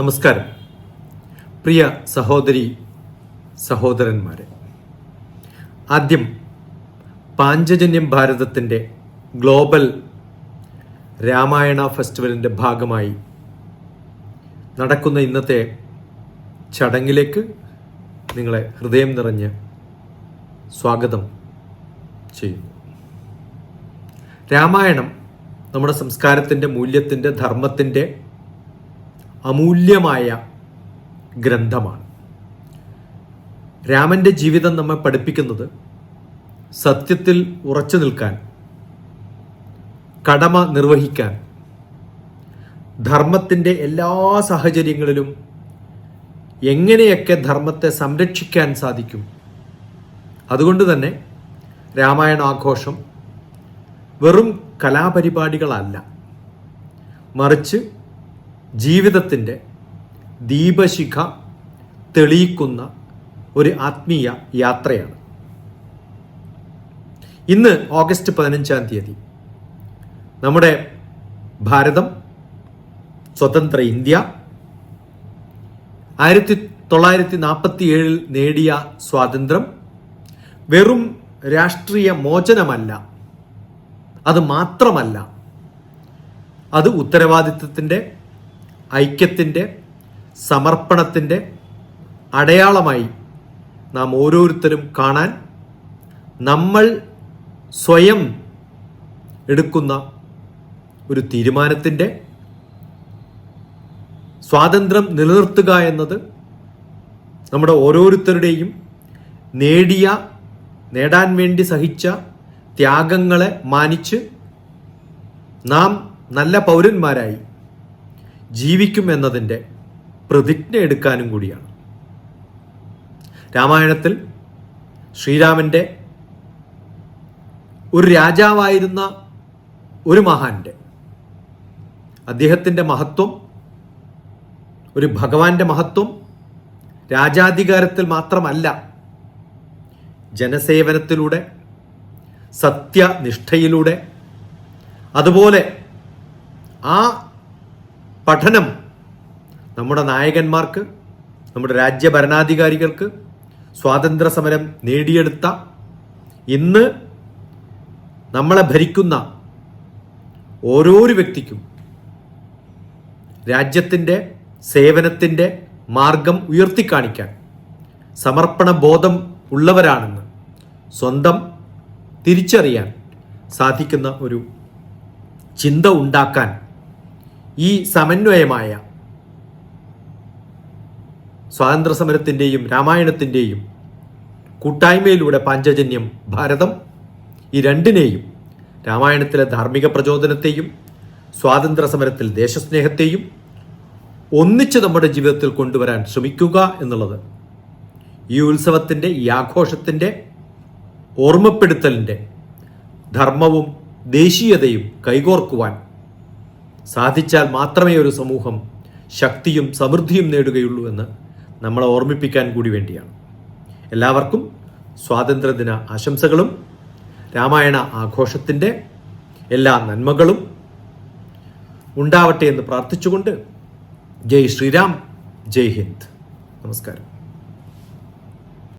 നമസ്കാരം. പ്രിയ സഹോദരി സഹോദരന്മാരെ ആദ്യം പാഞ്ചജന്യം ഭാരതത്തിന്റെ ഗ്ലോബൽ രാമായണ ഫെസ്റ്റിവലിന്റെ ഭാഗമായി നടക്കുന്ന ഇന്നത്തെ ചടങ്ങിലേക്ക് നിങ്ങളെ ഹൃദയം നിറഞ്ഞ് സ്വാഗതം ചെയ്യുന്നു. രാമായണം നമ്മുടെ സംസ്കാരത്തിന്റെ മൂല്യത്തിന്റെ ധർമ്മത്തിന്റെ അമൂല്യമായ ഗ്രന്ഥമാണ്. രാമന്റെ ജീവിതം നമ്മെ പഠിപ്പിക്കുന്നത് സത്യത്തിൽ ഉറച്ചു നിൽക്കാൻ കടമ നിർവഹിക്കാൻ ധർമ്മത്തിന്റെ എല്ലാ സാഹചര്യങ്ങളിലും എങ്ങനെയൊക്കെ ധർമ്മത്തെ സംരക്ഷിക്കാൻ സാധിക്കും. അതുകൊണ്ട് തന്നെ രാമായണ ആഘോഷം വെറും കലാപരിപാടികളല്ല. മറിച്ച് ജീവിതത്തിന്റെ ദീപശിഖ തെളിയിക്കുന്ന ഒരു ആത്മീയ യാത്രയാണ്. ഇന്ന് ഓഗസ്റ്റ് പതിനഞ്ചാം തീയതി നമ്മുടെ ഭാരതം സ്വതന്ത്ര ഇന്ത്യ ആയിരത്തി തൊള്ളായിരത്തി നാൽപ്പത്തി ഏഴിൽ നേടിയ സ്വാതന്ത്ര്യം വെറും രാഷ്ട്രീയ മോചനമല്ല അത് മാത്രമല്ല അത് ഉത്തരവാദിത്വത്തിന്റെ ഐക്യത്തിന്റെ സമർപ്പണത്തിന്റെ അടയാളമായി നാം ഓരോരുത്തരും കാണാൻ നമ്മൾ സ്വയം എടുക്കുന്ന ഒരു തീരുമാനത്തിന്റെ സ്വാതന്ത്ര്യം നിലനിർത്തുക എന്നത് നമ്മുടെ ഓരോരുത്തരുടെയും നേടിയ നേടാൻ വേണ്ടി സഹിച്ച ത്യാഗങ്ങളെ മാനിച്ച് നാം നല്ല പൗരന്മാരായി ജീവിക്കും എന്നതിന്റെ പ്രതിജ്ഞ എടുക്കാനും കൂടിയാണ്. രാമായണത്തിൽ ശ്രീരാമന്റെ ഒരു രാജാവായിരുന്ന ഒരു മഹാന്റെ അദ്ദേഹത്തിന്റെ മഹത്വം ഒരു ഭഗവാന്റെ മഹത്വം രാജാധികാരത്തിൽ മാത്രമല്ല ജനസേവനത്തിലൂടെ സത്യനിഷ്ഠയിലൂടെ അതുപോലെ ആ പഠനം നമ്മുടെ നായകന്മാർക്ക് നമ്മുടെ രാജ്യ ഭരണാധികാരികൾക്ക് സ്വാതന്ത്ര്യ സമരം നേടിയെടുത്ത ഇന്ന് നമ്മളെ ഭരിക്കുന്ന ഓരോരു വ്യക്തിക്കും രാജ്യത്തിന്റെ സേവനത്തിന്റെ മാർഗം ഉയർത്തിക്കാണിക്കാൻ സമർപ്പണ ബോധം ഉള്ളവരാണെന്ന് സ്വന്തം തിരിച്ചറിയാൻ സാധിക്കുന്ന ഒരു ചിന്ത ഉണ്ടാക്കാൻ ഈ സമന്വയമായ സ്വാതന്ത്ര്യ സമരത്തിന്റെയും രാമായണത്തിന്റെയും കൂട്ടായ്മയിലൂടെ പാഞ്ചജന്യം ഭാരതം ഈ രണ്ടിനെയും രാമായണത്തിലെ ധാർമ്മിക പ്രചോദനത്തെയും സ്വാതന്ത്ര്യ സമരത്തിൽ ദേശസ്നേഹത്തെയും ഒന്നിച്ച് നമ്മുടെ ജീവിതത്തിൽ കൊണ്ടുവരാൻ ശ്രമിക്കുക എന്നുള്ളത് ഈ ഉത്സവത്തിന്റെ ഈ ആഘോഷത്തിന്റെ ഓർമ്മപ്പെടുത്തലിന്റെ ധർമ്മവും ദേശീയതയും കൈകോർക്കുവാൻ സാധിച്ചാൽ മാത്രമേ ഒരു സമൂഹം ശക്തിയും സമൃദ്ധിയും നേടുകയുള്ളൂ എന്ന് നമ്മളെ ഓർമ്മിപ്പിക്കാൻ കൂടി വേണ്ടിയാണ്. എല്ലാവർക്കും സ്വാതന്ത്ര്യദിന ആശംസകളും രാമായണ ആഘോഷത്തിന്റെ എല്ലാ നന്മകളും ഉണ്ടാവട്ടെ എന്ന് പ്രാർത്ഥിച്ചുകൊണ്ട് ജയ് ശ്രീരാം ജയ് ഹിന്ദ്. നമസ്കാരം.